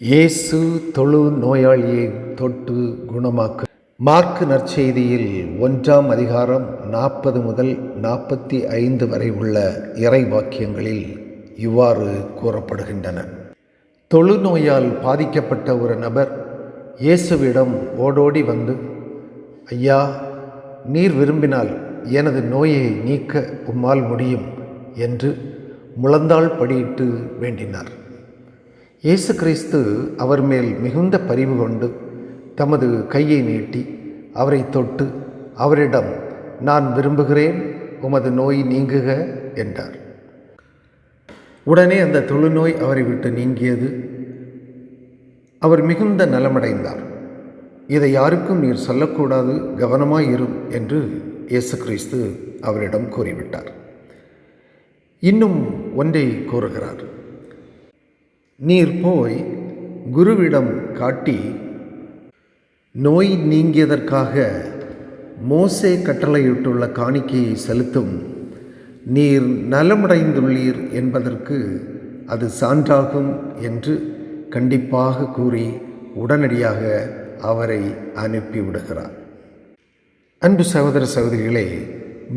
இயேசு தொழு நோயாளியை தொட்டு குணமாக்கு. மார்க்கு நற்செய்தியில் ஒன்றாம் அதிகாரம் நாற்பது முதல் நாற்பத்தி ஐந்து வரை உள்ள இறை வாக்கியங்களில் இவ்வாறு கூறப்படுகின்றன. தொழுநோயால் பாதிக்கப்பட்ட ஒரு நபர் இயேசுவிடம் ஓடோடி வந்து ஐயா நீர் விரும்பினால் எனது நோயை நீக்க உம்மால் முடியும் என்று முழந்தாள் படியிட்டு வேண்டினார். இயேசு கிறிஸ்து அவர் மேல் மிகுந்த பரிவு கொண்டு தமது கையை நீட்டி அவரை தொட்டு அவரிடம் நான் விரும்புகிறேன் உமது நோய் நீங்குக என்றார். உடனே அந்த தொழுநோய் அவரை விட்டு நீங்கியது. அவர் மிகுந்த நலமடைந்தார். இதை யாருக்கும் நீர் சொல்லக்கூடாது கவனமாயிரும் என்று இயேசு கிறிஸ்து அவரிடம் கூறிவிட்டார். இன்னும் ஒன்றை கூறுகிறார். நீர் போய் குருவிடம் காட்டி நோய் நீங்கியதற்காக மோசே கட்டளையிட்டுள்ள காணிக்கையை செலுத்தும். நீர் நலமடைந்துள்ளீர் என்பதற்கு அது சான்றாகும் என்று கண்டிப்பாக கூறி உடனடியாக அவரை அனுப்பிவிடுகிறார் அன்பு சகோதர சகோதரிகளே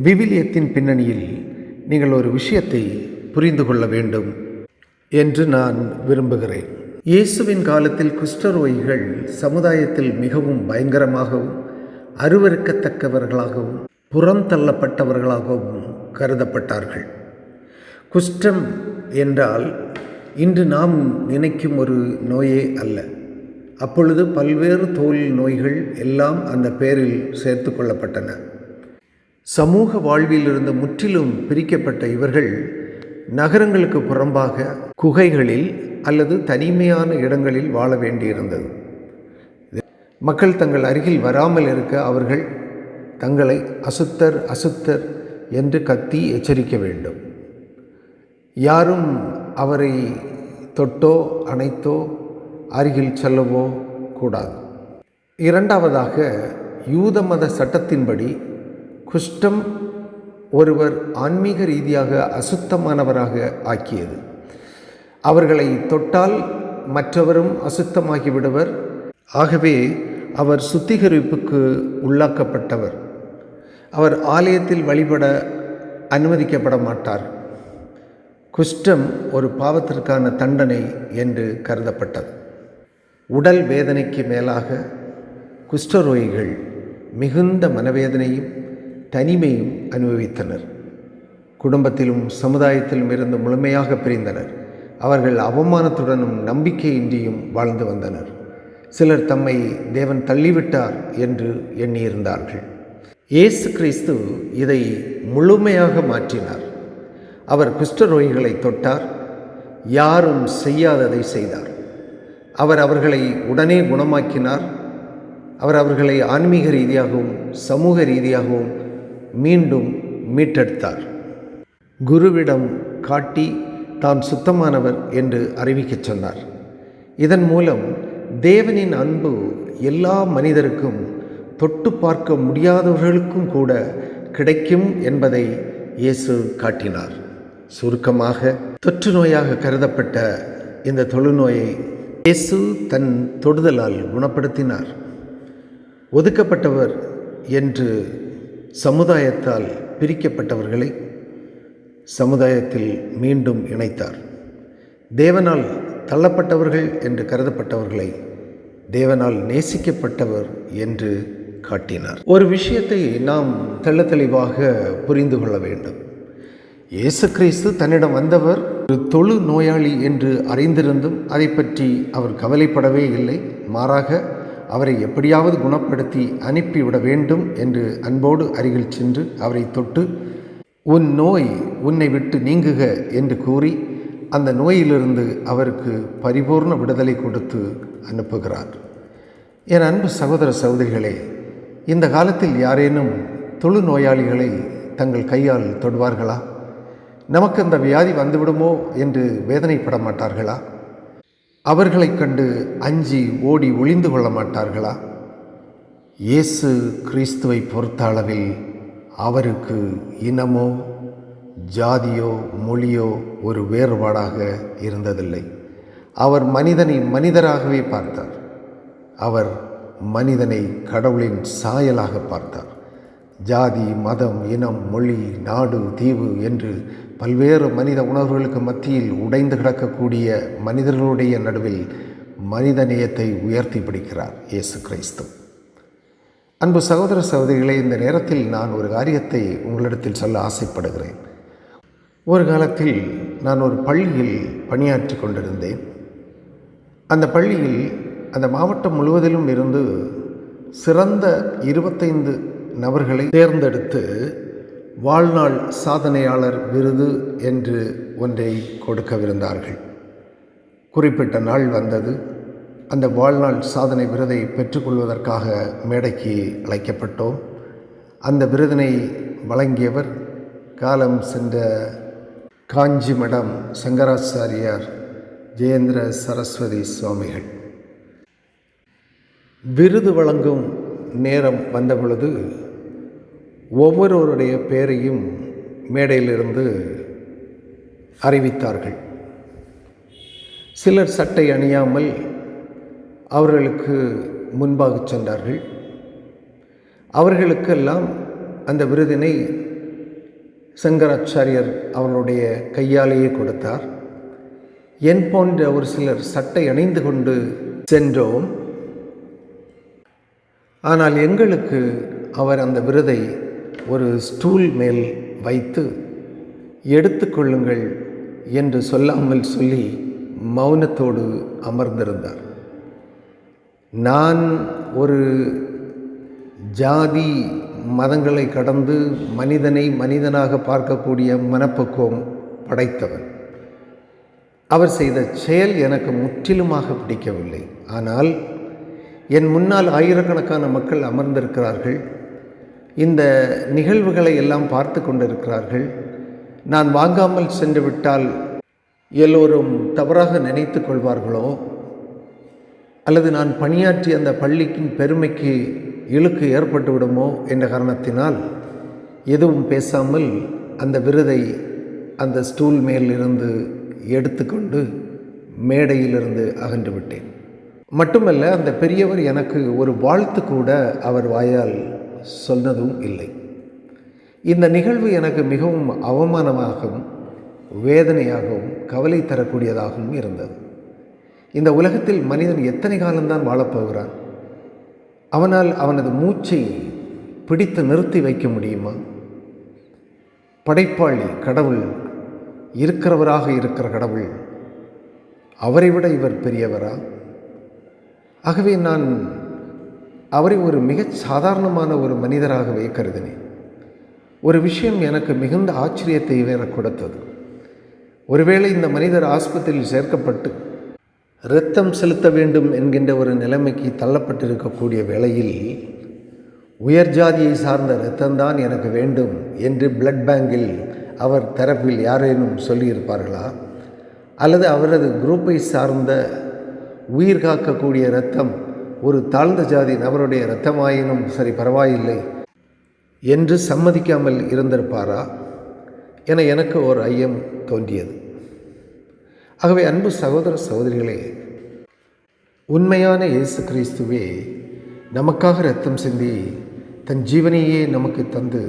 விவிலியத்தின் பின்னணியில் நீங்கள் ஒரு விஷயத்தை புரிந்து கொள்ள வேண்டும். என்று நான் விரும்புகிறேன். இயேசுவின் காலத்தில் குஷ்டரோகிகள் சமுதாயத்தில் மிகவும் பயங்கரமாகவும் அருவருக்கத்தக்கவர்களாகவும் புறந்தள்ளப்பட்டவர்களாகவும் கருதப்பட்டார்கள். குஷ்டம் என்றால் இன்று நாம் நினைக்கும் ஒரு நோயே அல்ல. அப்பொழுது பல்வேறு தோல் நோய்கள் எல்லாம் அந்த பெயரில் சேர்த்து கொள்ளப்பட்டன. சமூக வாழ்விலிருந்து முற்றிலும் பிரிக்கப்பட்ட இவர்கள் நகரங்களுக்கு புறம்பாக குகைகளில் அல்லது தனிமையான இடங்களில் வாழ வேண்டியிருந்தது. மக்கள் தங்கள் அருகில் வராமல் இருக்க அவர்கள் தங்களை அசுத்தர் அசுத்தர் என்று கத்தி எச்சரிக்க வேண்டும். யாரும் அவரை தொட்டோ அணைத்தோ அருகில் செல்லவோ கூடாது. இரண்டாவதாக யூத மத சட்டத்தின்படி குஷ்டம் ஒருவர் ஆன்மீக ரீதியாக அசுத்தமானவராக ஆக்கியது. அவர்களை தொட்டால் மற்றவரும் அசுத்தமாகி விடுவர் ஆகவே அவர் சுத்திகரிப்புக்கு உள்ளாக்கப்பட்டவர். அவர் ஆலயத்தில் வழிபட அனுமதிக்கப்பட மாட்டார் குஷ்டம் ஒரு பாவத்திற்கான தண்டனை என்று கருதப்பட்டது. உடல் வேதனைக்கு மேலாக குஷ்டரோகிகள் மிகுந்த மனவேதனையும் தனிமையும் அனுபவித்தனர். குடும்பத்திலும் சமுதாயத்திலும் இருந்து முழுமையாக பிரிந்தனர். அவர்கள் அவமானத்துடனும் நம்பிக்கையின்றியும் வாழ்ந்து வந்தனர். சிலர் தம்மை தேவன் தள்ளிவிட்டார் என்று எண்ணியிருந்தார்கள். இயேசு கிறிஸ்து இதை முழுமையாக மாற்றினார். அவர் குஷ்டரோகிகளை தொட்டார். யாரும் செய்யாததை செய்தார். அவர் அவர்களை உடனே குணமாக்கினார். அவர் அவர்களை ஆன்மீக ரீதியாகவும் சமூக ரீதியாகவும் மீண்டும் மீட்டெடுத்தார். குருவிடம் காட்டி தான் சுத்தமானவர் என்று அறிவிக்கச் சொன்னார். இதன் மூலம் தேவனின் அன்பு எல்லா மனிதருக்கும் தொட்டு பார்க்க முடியாதவர்களுக்கும் கூட கிடைக்கும் என்பதை இயேசு காட்டினார். சுருக்கமாக தொற்று நோயாக கருதப்பட்ட இந்த தொழுநோயை இயேசு தன் தொடுதலால் குணப்படுத்தினார். ஒதுக்கப்பட்டவர் என்று சமுதாயத்தால் பிரிக்கப்பட்டவர்களை சமுதாயத்தில் மீண்டும் இணைத்தார். தேவனால் தள்ளப்பட்டவர்கள் என்று கருதப்பட்டவர்களை தேவனால் நேசிக்கப்பட்டவர் என்று காட்டினார். ஒரு விஷயத்தை நாம் தெள்ள தெளிவாக புரிந்து கொள்ள வேண்டும். இயேசு கிறிஸ்து தன்னிடம் வந்தவர் ஒரு தொழு நோயாளி என்று அறிந்திருந்தும் அதை பற்றி அவர் கவலைப்படவே இல்லை. மாறாக அவரை எப்படியாவது குணப்படுத்தி அனுப்பிவிட வேண்டும் என்று அன்போடு அருகில் சென்று அவரை தொட்டு உன் நோய் உன்னை விட்டு நீங்குக என்று கூறி அந்த நோயிலிருந்து அவருக்கு பரிபூர்ண விடுதலை கொடுத்து அனுப்புகிறார். என் அன்பு சகோதர சகோதரிகளே இந்த காலத்தில் யாரேனும் தொழு நோயாளிகளை தங்கள் கையால் தொடுவார்களா? நமக்கு அந்த வியாதி வந்துவிடுமோ என்று வேதனைப்பட மாட்டார்களா? அவர்களைக் கண்டு அஞ்சி ஓடி ஒளிந்து கொள்ள மாட்டார்களா? இயேசு கிறிஸ்துவை பொறுத்த அளவில் அவருக்கு இனமோ ஜாதியோ மொழியோ ஒரு வேறுபாடாக இருந்ததில்லை. அவர் மனிதனை மனிதராகவே பார்த்தார். அவர் மனிதனை கடவுளின் சாயலாக பார்த்தார். ஜாதி மதம் இனம் மொழி நாடு தீவு என்று பல்வேறு மனித உணர்வுகளுக்கு மத்தியில் உடைந்து கிடக்கக்கூடிய மனிதர்களுடைய நடுவில் மனித நேயத்தை உயர்த்தி பிடிக்கிறார் இயேசு கிறிஸ்து. அன்பு சகோதர சகோதரிகளை இந்த நேரத்தில் நான் ஒரு காரியத்தை உங்களிடத்தில் சொல்ல ஆசைப்படுகிறேன். ஒரு காலத்தில் நான் ஒரு பள்ளியில் பணியாற்றி கொண்டிருந்தேன். அந்த பள்ளியில் அந்த மாவட்டம் முழுவதிலும் இருந்து சிறந்த இருபத்தைந்து நபர்களை தேர்ந்தெடுத்து வாழ்நாள் சாதனையாளர் விருது என்று ஒன்றை கொடுக்கவிருந்தார்கள். குறிப்பிட்ட நாள் வந்தது. அந்த வாழ்நாள் சாதனை விருதை பெற்றுக்கொள்வதற்காக மேடைக்கு அழைக்கப்பட்டோம். அந்த விருதினை வழங்கியவர் காலம் சென்ற காஞ்சி மடம் சங்கராச்சாரியார் ஜெயேந்திர சரஸ்வதி சுவாமிகள். விருது வழங்கும் நேரம் வந்த பொழுது ஒவ்வொருவருடைய பெயரையும் மேடையிலிருந்து அறிவித்தார்கள். சிலர் சட்டை அணியாமல் அவர்களுக்கு முன்பாக சென்றார்கள். அவர்களுக்கெல்லாம் அந்த விருதினை சங்கராச்சாரியர் அவர்களுடைய கையாலேயே கொடுத்தார். என் போன்ற ஒரு சிலர் சட்டை அணிந்து கொண்டு சென்றோம். ஆனால் எங்களுக்கு அவர் அந்த விருதை ஒரு ஸ்டூல் மேல் வைத்து எடுத்துக்கொள்ளுங்கள் என்று சொல்லாமல் சொல்லி மௌனத்தோடு அமர்ந்திருந்தார். நான் ஒரு ஜாதி மதங்களை கடந்து மனிதனை மனிதனாக பார்க்கக்கூடிய மனப்பக்குவம் படைத்தவன். அவர் செய்த செயல் எனக்கு முற்றிலுமாக பிடிக்கவில்லை. ஆனால் என் முன்னால் ஆயிரக்கணக்கான மக்கள் அமர்ந்திருக்கிறார்கள். இந்த நிகழ்வுகளை எல்லாம் பார்த்து கொண்டிருக்கிறார்கள். நான் வாங்காமல் சென்று விட்டால் எல்லோரும் தவறாக நினைத்து கொள்வார்களோ? அல்லது நான் பணியாற்றி அந்த பள்ளிக்கின் பெருமைக்கு இழுக்கு ஏற்பட்டுவிடுமோ என்ற காரணத்தினால் எதுவும் பேசாமல் அந்த விருதை அந்த ஸ்டூல் மேலிருந்து எடுத்துக்கொண்டு மேடையிலிருந்து அகன்று விட்டேன். மட்டுமல்ல அந்த பெரியவர் எனக்கு ஒரு வாழ்த்து கூட அவர் வாயால் சொன்னதும் இல்லை. இந்த நிகழ்வு எனக்கு மிகவும் அவமானமாகவும் வேதனையாகவும் கவலை தரக்கூடியதாகவும் இருந்தது. இந்த உலகத்தில் மனிதன் எத்தனை காலம்தான் வாழப்போகிறான் அவனால் அவனது மூச்சை பிடித்து நிறுத்தி வைக்க முடியுமா? படைப்பாளி கடவுள் இருக்கிறவராக இருக்கிற கடவுள் அவரை விட இவர் பெரியவரா? ஆகவே நான் அவரை ஒரு மிகச் சாதாரணமான ஒரு மனிதராகவே கருதினேன். ஒரு விஷயம் எனக்கு மிகுந்த ஆச்சரியத்தை வேற கொடுத்தது. ஒருவேளை இந்த மனிதர் ஆஸ்பத்திரியில் சேர்க்கப்பட்டு இரத்தம் செலுத்த வேண்டும் என்கின்ற ஒரு நிலைமைக்கு தள்ளப்பட்டிருக்கக்கூடிய வேளையில் உயர் ஜாதியை சார்ந்த இரத்தம்தான் எனக்கு வேண்டும் என்று பிளட் பேங்கில் அவர் தரப்பில் யாரேனும் சொல்லியிருப்பார்களா? அல்லது அவரது குரூப்பை சார்ந்த உயிர் காக்கக்கூடிய இரத்தம் ஒரு தாழ்ந்த ஜாதி நபருடைய இரத்தமாயினும் சரி பரவாயில்லை என்று சம்மதிக்காமல் இருந்திருப்பாரா? என எனக்கு ஒரு ஐயம் தோன்றியது. ஆகவே அன்பு சகோதர சகோதரிகளே உண்மையான இயேசு கிறிஸ்துவே நமக்காக ரத்தம் சிந்தி தன் ஜீவனையே நமக்கு தந்து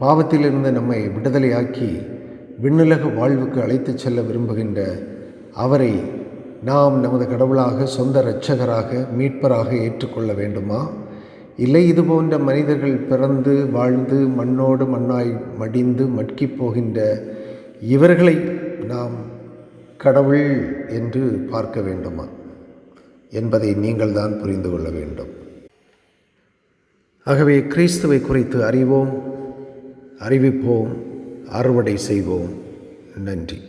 பாவத்திலிருந்து நம்மை விடுதலையாக்கி விண்ணுலக வாழ்வுக்கு அழைத்துச் செல்ல விரும்புகின்ற அவரை நாம் நமது கடவுளாக சொந்த இரட்சகராக மீட்பராக ஏற்றுக்கொள்ள வேண்டுமா? இல்லை இது போன்ற மனிதர்கள் பிறந்து வாழ்ந்து மண்ணோடு மண்ணாய் மடிந்து மட்கிப் போகின்ற இவர்களை நாம் கடவுள் என்று பார்க்க வேண்டுமா? என்பதை நீங்கள் தான் புரிந்து கொள்ள வேண்டும். ஆகவே கிறிஸ்துவை குறித்து அறிவோம் அறிவிப்போம் அறுவடை செய்வோம். நன்றி.